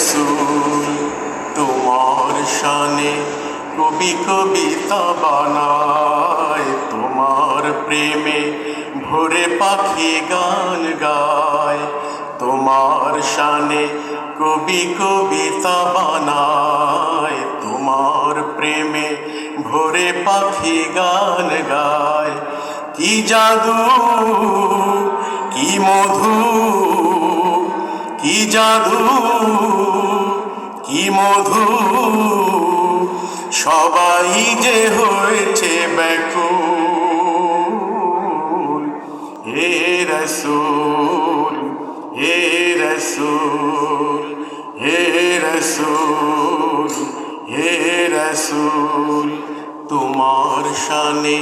রসূল তোমার শানে কবি কবিতা বানায় তোমার প্রেমে ভোরে পাখি গান গায়, তোমার শানে কবি কবিতা বানায়, তোমার প্রেমে ভোরে পাখি গান গায়। কি জাদু, কি মধু, কি জাদু, কি মধু, সবাই যে হয়েছে ব্যাকুল। রসুল, হে রসুল হে রসুল হে রসুল, তোমার শানে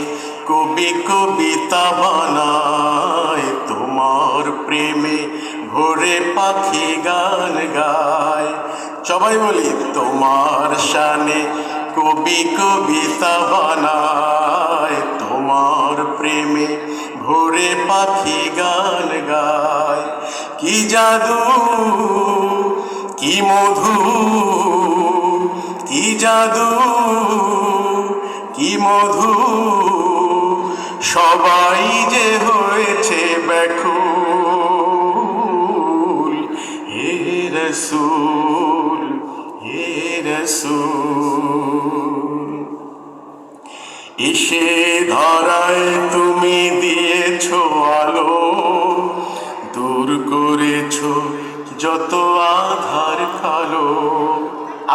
কবি কবিতা বানায় তোমার প্রেমে ভোরে পাখি গান গায়। সবাই বলি, তোমার শানে কবি কবিতা বানায় তোমার প্রেমে ভোরে পাখি গান জাদু, কি মধু, কি জাদু, কি মধু? সবাই যে হয়েছে ব্যাকুল, হে রসুল হে রসুল। এসে ধরায় তুমি দিয়েছ আলো।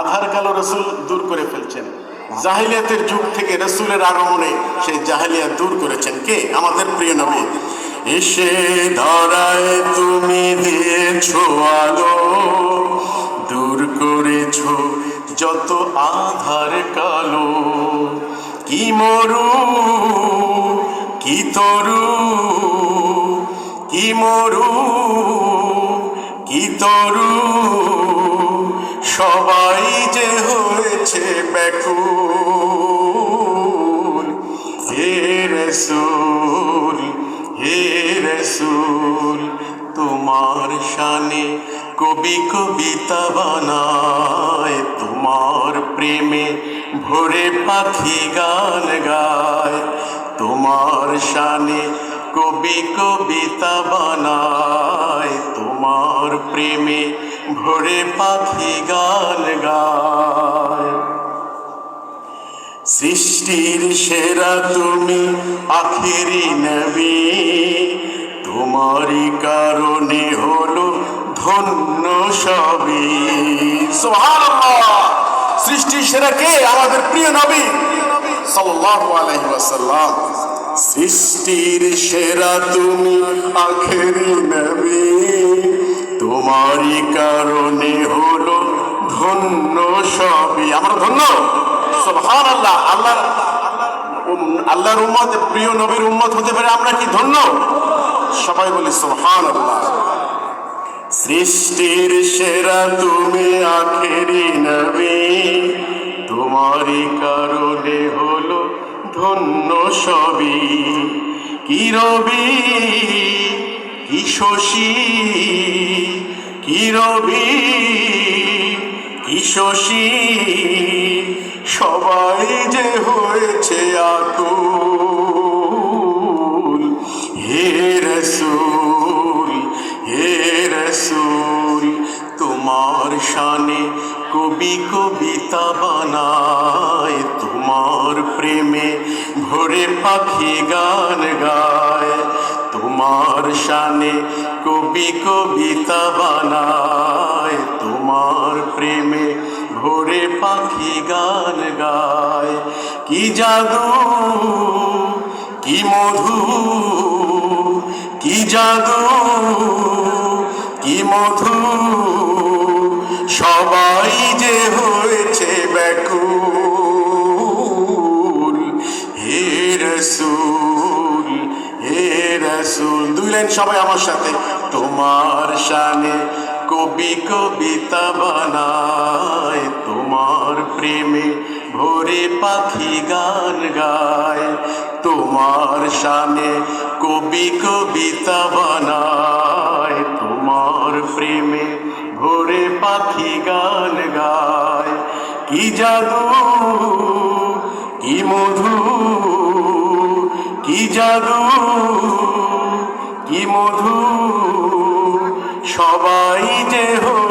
আধার কালো রসুল দূর করে ফেলছেন। জাহিলিয়াতের যুগ থেকে রসুলের আগমনে সেই জাহিলিয়া দূর করেছেন কে? আমাদের প্রিয় নবী। এসে ধরায় তুমি দিয়েছ আলো, দূর করেছ যত আধার কালো। কি মরু, কি তরু, কি মরু, কি তরু। সবাই যে হয়েছে ব্যাকুল, হে রসুল হে রসুল, তোমার শানে কবি কবিতা বানায়, তোমার প্রেমে ভোরে পাখি গান গায়, তোমার শানে কবি কবিতা বানায়, তোমার প্রেমে ভোরে পাখি গান গায়। সৃষ্টির সেরা তুমি আখেরি নবী, তোমারই কারণে হলো ধন্য সবই। সৃষ্টির সেরা কে? আমাদের প্রিয় নবী সাল্লাল্লাহু আলাইহি সৃষ্টির সেরা তুমি আখেরি নবী। তোমারই কারণে হলো ধন্য সবই। আমরা ধন্য? সুবহান আল্লাহ আল্লাহ আল্লাহর উম্মত, প্রিয় নবীর উম্মত হতে পারে আমরা কি ধন্য? সবাই বলি সুবহান আল্লাহ সৃষ্টির সেরা তুমি আখেরি নবী। ধন্য সবই। কি রবি? কি শশী? কি রবি? কি শশী? সবাই যে হয়েছে আকুল ভোরে পাখি গান গায়, তোমার শানে কবি কবিতা বানায়, তোমার প্রেমে ভোরে পাখি গান গায়। কি জাদু, কি মধু, কি জাদু, কি মধু, সবাই যে হয়েছে ব্যাকুল। রসুল, হে রসুল। দুই লাইন সবাই আমার সাথে। তোমার শানে কবি কবিতা বানায়, তোমার প্রেমে ভোরে পাখি গান গায়, তোমার শানে কবি কবিতা বানায়, তোমার প্রেমে ভোরে পাখি গান গায়। কি জাদু, কি মধু কি জাদু কি মধু সবাই যে হয়ে